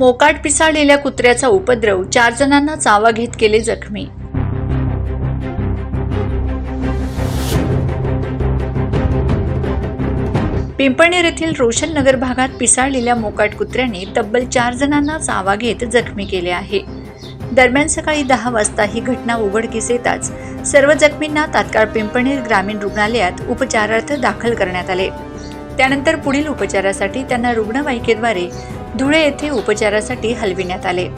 मोकाट पिसाळलेल्या कुत्र्याचा उपद्रव चार जणांना चावा घेत केले जखमी. पिंपळनेर येथील रोशन नगर भागात पिसाळलेल्या मोकाट कुत्र्याने तब्बल चार जणांना चावा घेत जखमी केले आहे. दरम्यान सकाळी दहा वाजता ही घटना उघडकीस येताच सर्व जखमींना तात्काळ पिंपळनेर ग्रामीण रुग्णालयात उपचारार्थ दाखल करण्यात आले. त्यानंतर पुढील उपचारासाठी त्यांना रुग्णवाहिकेद्वारे धुळे येथे उपचारासाठी हलविण्यात आले.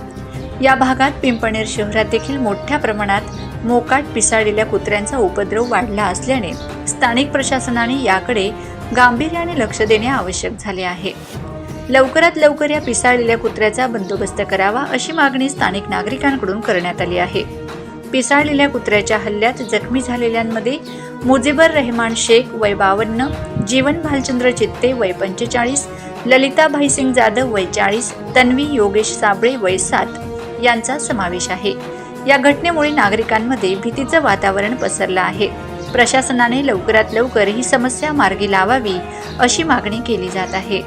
या भागात पिंपणेर शहरात देखील मोठ्या प्रमाणात मोकाट पिसाळलेल्या कुत्र्यांचा उपद्रव वाढला असल्याने स्थानिक प्रशासनाने याकडे गांभीर्याने लक्ष देणे आवश्यक झाले आहे. लवकरात लवकर या पिसाळलेल्या कुत्र्याचा बंदोबस्त करावा अशी मागणी स्थानिक नागरिकांकडून करण्यात आली आहे. पिसाळलेल्या कुत्र्याच्या हल्ल्यात जखमी झालेल्यांमध्ये मुजिबर रहमान शेख वय बावन्न जीवन भालचंद्र चित्ते वय पंचेचाळीस ललिता भाईसिंग जाधव वय चाळीस तन्वी योगेश साबळे वय सात यांचा समावेश आहे. या घटनेमुळे नागरिकांमध्ये भीतीचं वातावरण पसरलं आहे. प्रशासनाने लवकरात लवकर ही समस्या मार्गी लावावी अशी मागणी केली जात आहे.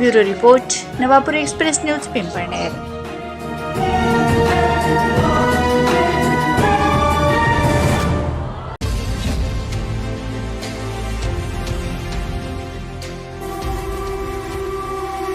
Bureau report Navapur express news Pimpalner